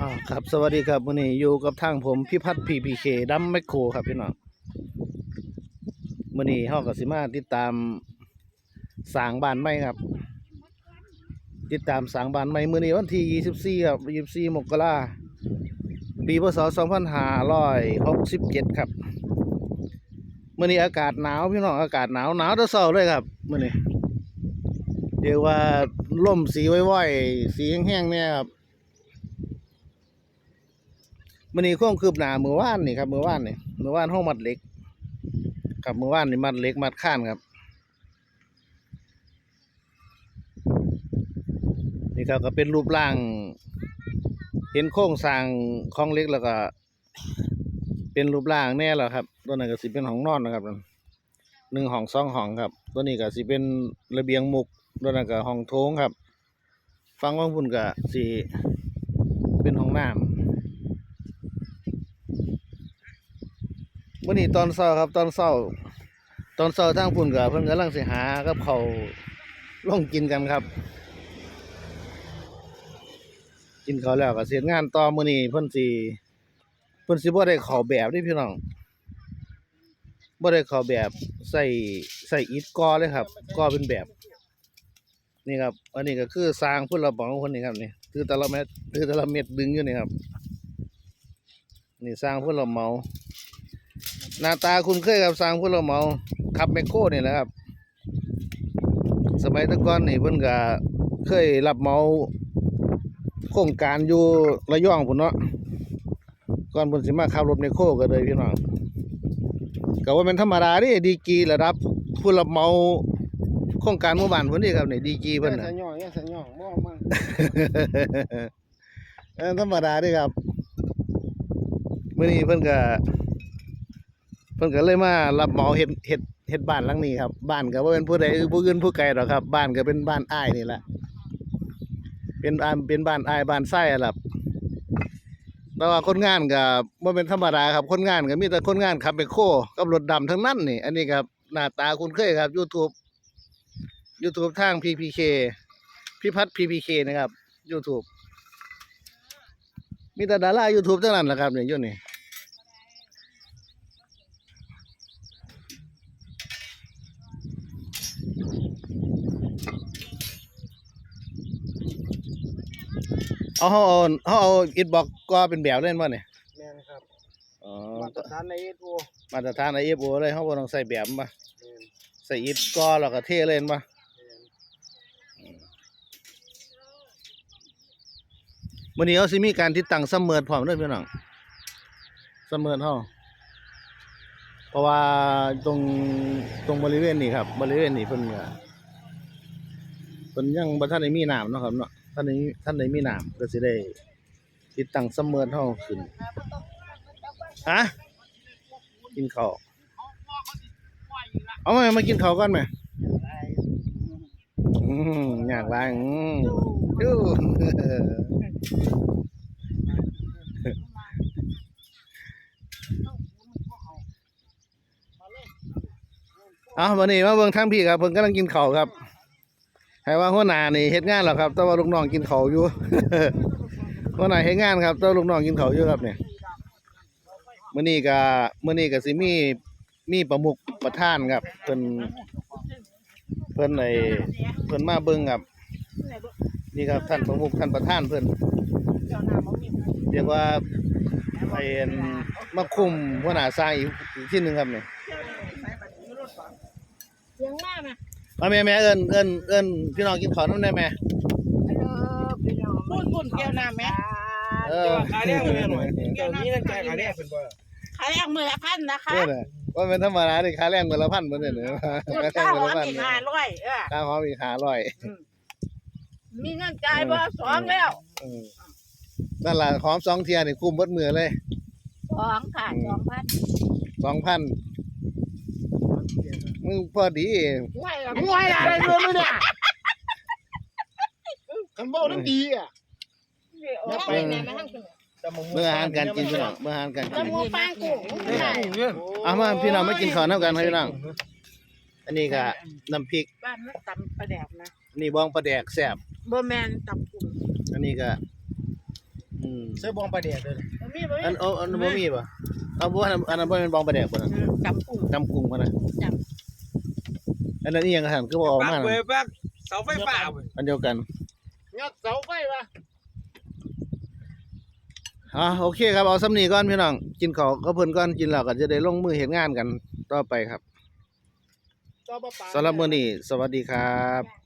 อ่าครับ สวัสดีครับวันนี้อยู่กับทางผมพิพัฒน์พีพีเคดัมแมคโครครับพี่น้องวันนี้เฮากับสิมาติดตามสางบานใหม่ครับ ติดตามสางบานใหม่มื้อนี้วันที่ 24 ครับ 24 มกราปีพศ 2567 ครับมื้อนี้อากาศหนาวพี่น้องอากาศหนาวหนาวแต่เช้าเลยครับมื้อนี้ เรียกว่าล่มสีว้อยๆสีแห้งๆเนี่ยครับมันนี้ความคืบหนาเมื่อวานนี่ครับเมื่อวานนี่เมื่อวานห้องมัดเหล็กครับเมื่อวานนี่มัดเหล็กมัดข้านครับนี่ครับก็เป็นรูปร่าง เห็นโครงสร้างของเล็กแล้วก็ เป็นรูปร่างแน่แล้วครับ ตัวนั้นก็สิเป็นห้องนอนนะครับหนึ่งห้องสองห้องครับ ตัวนี้ก็สิเป็นระเบียงมุก ตัวนั้นก็ห้องโถงครับ ฟังว่างพุ่นก็สิเป็นห้องน้ำมื่อนี้ตอนเช้าครับ ตอนเช้า ตอนเช้าทางพุ่นกับเพิ่นกำลังสิหากับเขาวลงกินกันครับ กินเขาแล้วก็เสร็จงานต่อมื้อนี้เพิ่นสิเพิ่นสิบ่ได้ข้าแบบเด้พี่น้องบ่ได้ข้าแบบใส่ใส่อิฐก่อเลยครับก่อเป็นแบบ นี่ครับ อันนี้ก็คือสร้างผู้รับเหมาคนนี้ครับนี่ถือแต่ละเม็ดถือแต่ละเม็ดดึงอยู่นี่ครับ นี่สร้างผู้รับเมาหน้าตาคุณเคยกับสร้างผู้รับเมาขับแมคโครนี่แหละครับ สมัยตะก่อนนี่เพิ่นก็เคยรับเมาโครงการอยู่ระยองพุ่นเนาะก่อนเพิ่นสิมาขับรถแมคโครก็เลยพี่น้องก็ว่าเป็นธรรมดาดิดีกรีระดับผู้รับเมา รงการหมู่บ้านเพิ่นนี่ครับนี่ดีกรีเพิ่นสน่ะยองสยองบ่มาเออธรรมดาเดิครับมื้อนี้เพิ่นก็เพิ่นก็เลยมารับเหมาเฮ็ดเฮ็ดเฮ็ดบ้านหลังนี้ครับบ้านก็บ่เป็นผู้ใดผู้อื่นผู้ไกลดอกครับ บ้านก็เป็นบ้านอ้ายนี่แหละเป็นบ้านเป็นบ้านอ้ายบ้านไส้อะล่ะแต่ว่าคนงานก็บ่เป็นธรรมดาครับ คนงานก็มีแต่คนงานขับไปโคกับรถดำทั้งนั้นนี่ อันนี้ครับหน้าตาคุณเคยครับ YouTube YouTube ทาง PPK พิพัฒน์ PPK นะครับ YouTube มีแต่ดารา YouTube ทั้งนั้นแหละครับเนี่ยอยู่นี่เอาเขาเอาเขาเอาอิฐบล็อกก็เป็นแบบเล่นบ่เนี่ยแม่นครับอ๋อมาตรฐานในโอมาตรฐานไอเอฟโอเลยเขาบ่ต้องใส่แบบมาแม่นใส่อิฐก็แล้วก็เทเล่นมา แม่น มื้อนี้เขาสิมีการติดตั้งซัมเอร์พร้อมเด้อพี่น้องซัมเอร์เฮาเพราะว่าตรงตรงบริเวณนี้ครับ บริเวณนี้เพิ่นเพิ่นยังบ่ทันได้มีน้ำเนาะครับเนาะท่านได้ท่านได้มีน้ำก็สิได้ติดตั้งซัมเอร์เฮาขึ้นฮะกินข้าวเอาไหมมากินข้าวก่อนไหมอืมอยากล้างอืม ดูเอาวันนี้มาเบิ่งทางพี่ครับเพิ่นกำลังกินข้าครับให้ว่าหัวหน้านี่เฮ็ดงานแล้วครับ แต่ว่าลูกน้องกินข้าอยู่หัวหน้าเฮ็ดงานครับแต่ว่าลูกน้องกินข้าอยู่ครับเนี่ยมื้อนี้ก็มื้อนี้ก็สิมีมีประมุขประธานครับเพิ่นเพิ่นไอเพิ่นมาเบิ่งครับ นี่ครับท่านประมุขท่านประธานเพิ่นเรียกว่าไอ้อันมาคุมหัวหน้าสร้างอีกอีกที่หนึงครับเนี่ยเสียงมากนะมาแม่แม่เอิ้นเอิ้นเอิ้นพี่น้องกินข้าวนำได้แม่พูดพูดแก้วน้ำไหมเออขายแรงเลยหน่อยเดี๋ยวนี้นั่นใจขายแรงเพิ่นบ่ขายแรงมือละพันนะคะเนี่ยน่ะว่าเป็นธรรมดาดิค่าแรงมื้อละพันเพิ่นเนี่ยพูดค่าแรเก้างมื้อร้อละยพันอีกห้าร้อยเออค่าหอมอีก500 มีเงินจ่ายบ่สองแล้วเออนั่นล่ะหอมสองเที่ยนี่คุ้มเบิดมื้อเลยสองค่ะสองพัน2,000มึงพอดีห่วยละห่วยอะไรเรื่องมึงเนี่ยคันบ่นั้นดีอะโอ้ยเนี่ยมาทั้งคืนเมื่ออาหารการกินพี่น้องเมื่ออาหารการกกินระมูปังกุ้งนี่ใช่เรื่องเอามาพี่น้องมากินข้าวน้ำกันครับพี่น้องอันนี้ก็น้ำพริกบ้านมันตำประแดกนะอันนี่บ้องปลาแดกแซ่บ บ่แม่นตับกุ้งอันนี้ก็อืมใส่บองประเดี๋ยวเลยบ่มีบ่อันเอาอันบ่มีป่ะเอาบ่อันนั้นอันนั้นบ่แม่นบองปลาแดกป่ะนะตับกุ้งจำกุ้งป่ะนะจ อันนั้นอีหยังกระหันคือบ่ออกปัมากเว้ยนะปักเสาไฟฟ้าเว้ยอันเดียวกัน งัดเสาไฟวะอ่าโอเคครับเอาสำนีก่อนพี่น้องกินข้าวก็เพิ่นก่อนกินแล้วก็จะได้ลงมือเฮ็ดงานกันต่อไปครับต่อปลาปลาสำหรับมื้อนี้สวัสดีครับำ